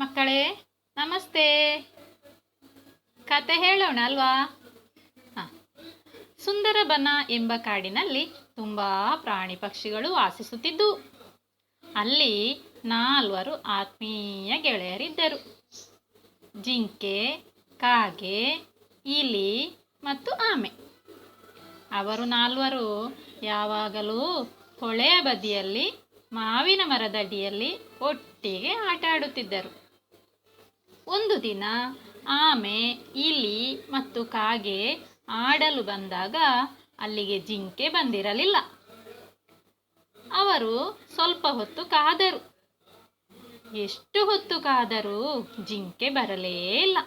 ಮಕ್ಕಳೇ, ನಮಸ್ತೆ. ಕತೆ ಹೇಳೋಣ ಅಲ್ವಾ ಹಾಂ ಸುಂದರಬನ ಎಂಬ ಕಾಡಿನಲ್ಲಿ ತುಂಬಾ ಪ್ರಾಣಿ ಪಕ್ಷಿಗಳು ವಾಸಿಸುತ್ತಿದ್ದು, ಅಲ್ಲಿ ನಾಲ್ವರು ಆತ್ಮೀಯ ಗೆಳೆಯರಿದ್ದರು. ಜಿಂಕೆ, ಕಾಗೆ, ಇಲಿ ಮತ್ತು ಆಮೆ. ಅವರು ನಾಲ್ವರು ಯಾವಾಗಲೂ ಹೊಳೆಯ ಬದಿಯಲ್ಲಿ, ಮಾವಿನ ಮರದಡಿಯಲ್ಲಿ ಒಟ್ಟಿಗೆ ಆಟ ಆಡುತ್ತಿದ್ದರು. ಒಂದು ದಿನ ಆಮೆ, ಇಲಿ ಮತ್ತು ಕಾಗೆ ಆಡಲು ಬಂದಾಗ ಅಲ್ಲಿಗೆ ಜಿಂಕೆ ಬಂದಿರಲಿಲ್ಲ. ಅವರು ಸ್ವಲ್ಪ ಹೊತ್ತು ಕಾದರು. ಎಷ್ಟು ಹೊತ್ತು ಕಾದರೂ ಜಿಂಕೆ ಬರಲೇ ಇಲ್ಲ.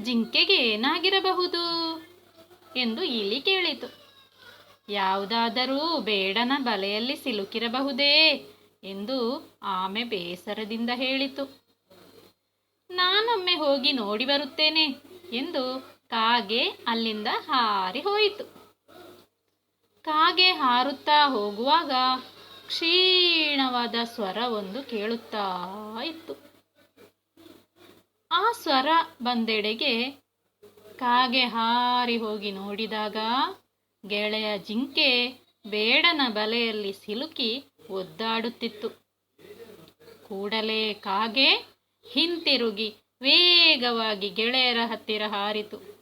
ಜಿಂಕೆಗೆ ಏನಾಗಿರಬಹುದು ಎಂದು ಇಲಿ ಕೇಳಿತು. ಯಾವುದಾದರೂ ಬೇಡನ ಬಲೆಯಲ್ಲಿ ಸಿಲುಕಿರಬಹುದೇ ಎಂದು ಆಮೆ ಬೇಸರದಿಂದ ಹೇಳಿತು. ನಾನೊಮ್ಮೆ ಹೋಗಿ ನೋಡಿ ಬರುತ್ತೇನೆ ಎಂದು ಕಾಗೆ ಅಲ್ಲಿಂದ ಹಾರಿ ಹೋಯಿತು. ಕಾಗೆ ಹಾರುತ್ತಾ ಹೋಗುವಾಗ ಕ್ಷೀಣವಾದ ಸ್ವರವೊಂದು ಕೇಳುತ್ತಾ ಇತ್ತು. ಆ ಸ್ವರ ಬಂದೆಡೆಗೆ ಕಾಗೆ ಹಾರಿ ಹೋಗಿ ನೋಡಿದಾಗ ಗೆಳೆಯ ಜಿಂಕೆ ಬೇಡನ ಬಲೆಯಲ್ಲಿ ಸಿಲುಕಿ ಒದ್ದಾಡುತ್ತಿತ್ತು. ಕೂಡಲೇ ಕಾಗೆ ಹಿಂತಿರುಗಿ ವೇಗವಾಗಿ ಗೆಳೆಯರ ಹತ್ತಿರ ಹಾರಿತು.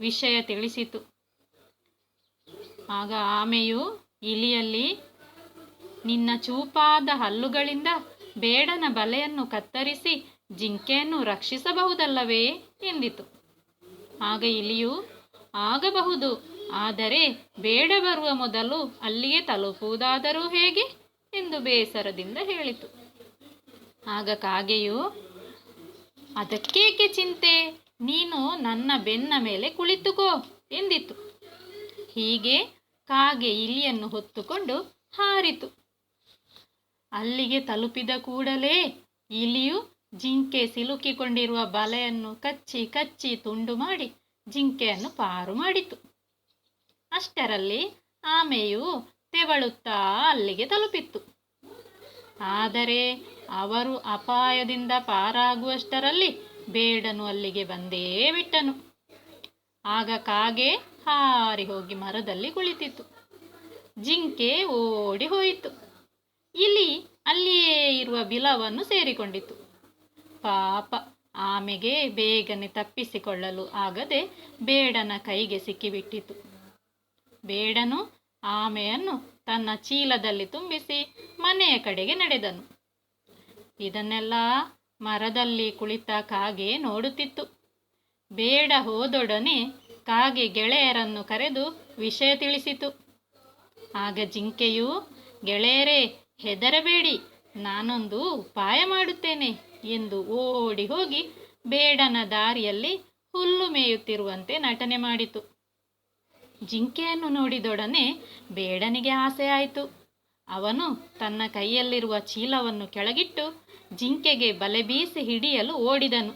ವಿಷಯ ತಿಳಿಸಿತು. ಆಗ ಆಮೆಯು, ಇಲಿಯಲ್ಲಿ, ನಿನ್ನ ಚೂಪಾದ ಹಲ್ಲುಗಳಿಂದ ಬೇಡನ ಬಲೆಯನ್ನು ಕತ್ತರಿಸಿ ಜಿಂಕೆಯನ್ನು ರಕ್ಷಿಸಬಹುದಲ್ಲವೇ ಎಂದಿತು. ಆಗ ಇಲಿಯು, ಆಗಬಹುದು, ಆದರೆ ಬೇಡ ಬರುವ ಮೊದಲು ಅಲ್ಲಿಗೆ ತಲುಪುವುದಾದರೂ ಹೇಗೆ ಎಂದು ಬೇಸರದಿಂದ ಹೇಳಿತು. ಆಗ ಕಾಗೆಯು, ಅದಕ್ಕೇಕೆ ಚಿಂತೆ? ನೀನು ನನ್ನ ಬೆನ್ನ ಮೇಲೆ ಕುಳಿತುಕೋ ಎಂದಿತು. ಹೀಗೆ ಕಾಗೆ ಇಲಿಯನ್ನು ಹೊತ್ತುಕೊಂಡು ಹಾರಿತು. ಅಲ್ಲಿಗೆ ತಲುಪಿದ ಕೂಡಲೇ ಇಲಿಯು ಜಿಂಕೆ ಸಿಲುಕಿಕೊಂಡಿರುವ ಬಲೆಯನ್ನು ಕಚ್ಚಿ ಕಚ್ಚಿ ತುಂಡು ಮಾಡಿ ಜಿಂಕೆಯನ್ನು ಪಾರು ಮಾಡಿತು. ಅಷ್ಟರಲ್ಲಿ ಆಮೆಯು ತೆವಳುತ್ತಾ ಅಲ್ಲಿಗೆ ತಲುಪಿತ್ತು. ಆದರೆ ಅವರು ಅಪಾಯದಿಂದ ಪಾರಾಗುವಷ್ಟರಲ್ಲಿ ಬೇಡನು ಅಲ್ಲಿಗೆ ಬಂದೇ ಬಿಟ್ಟನು. ಆಗ ಕಾಗೆ ಹಾರಿ ಹೋಗಿ ಮರದಲ್ಲಿ ಕುಳಿತಿತು ಜಿಂಕೆ ಓಡಿ ಹೋಯಿತು. ಇಲಿ ಅಲ್ಲಿಯೇ ಇರುವ ಬಿಲವನ್ನು ಸೇರಿಕೊಂಡಿತು. ಪಾಪ, ಆಮೆಗೆ ಬೇಗನೆ ತಪ್ಪಿಸಿಕೊಳ್ಳಲು ಆಗದೆ ಬೇಡನ ಕೈಗೆ ಸಿಕ್ಕಿಬಿಟ್ಟಿತು. ಬೇಡನು ಆಮೆಯನ್ನು ತನ್ನ ಚೀಲದಲ್ಲಿ ತುಂಬಿಸಿ ಮನೆಯ ಕಡೆಗೆ ನಡೆದನು. ಇದನ್ನೆಲ್ಲ ಮರದಲ್ಲಿ ಕುಳಿತ ಕಾಗೆ ನೋಡುತ್ತಿತ್ತು. ಬೇಡ ಹೋದೊಡನೆ ಕಾಗೆ ಗೆಳೆಯರನ್ನು ಕರೆದು ವಿಷಯ ತಿಳಿಸಿತು. ಆಗ ಜಿಂಕೆಯು, ಗೆಳೆಯರೇ, ಹೆದರಬೇಡಿ, ನಾನೊಂದು ಉಪಾಯ ಮಾಡುತ್ತೇನೆ ಎಂದು ಓಡಿ ಹೋಗಿ ಬೇಡನ ದಾರಿಯಲ್ಲಿ ಹುಲ್ಲು ಮೇಯುತ್ತಿರುವಂತೆ ನಟನೆ ಮಾಡಿತು. ಜಿಂಕೆಯನ್ನು ನೋಡಿದೊಡನೆ ಬೇಡನಿಗೆ ಆಸೆ ಆಯಿತು ಅವನು ತನ್ನ ಕೈಯಲ್ಲಿರುವ ಚೀಲವನ್ನು ಕೆಳಗಿಟ್ಟು ಜಿಂಕೆಗೆ ಬಲೆ ಬೀಸಿ ಹಿಡಿಯಲು ಓಡಿದನು.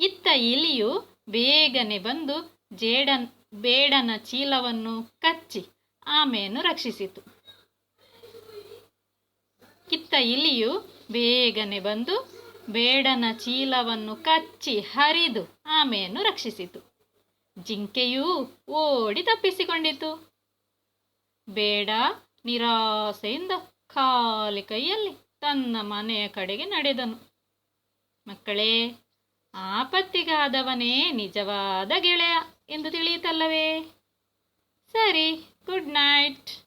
ಇತ್ತ ಇಲಿಯು ಬೇಗನೆ ಬಂದು ಜೇಡನ್, ಬೇಡನ ಚೀಲವನ್ನು ಕಚ್ಚಿ ಆಮೆಯನ್ನು ರಕ್ಷಿಸಿತು. ಇತ್ತ ಇಲಿಯು ಬೇಗನೆ ಬಂದು ಬೇಡನ ಚೀಲವನ್ನು ಕಚ್ಚಿ ಹರಿದು ಆಮೆಯನ್ನು ರಕ್ಷಿಸಿತು. ಜಿಂಕೆಯೂ ಓಡಿ ತಪ್ಪಿಸಿಕೊಂಡಿತು. ಬೇಡ, ನಿರಾಸೆಯಿಂದ ಖಾಲಿ ಕೈಯಲ್ಲಿ ತನ್ನ ಮನೆಯ ಕಡೆಗೆ ನಡೆದನು. ಮಕ್ಕಳೇ, ಆಪತ್ತಿಗಾದವನೇ ನಿಜವಾದ ಗೆಳೆಯ ಎಂದು ತಿಳಿಯುತ್ತಲ್ಲವೇ? ಸರಿ, ಗುಡ್ ನೈಟ್.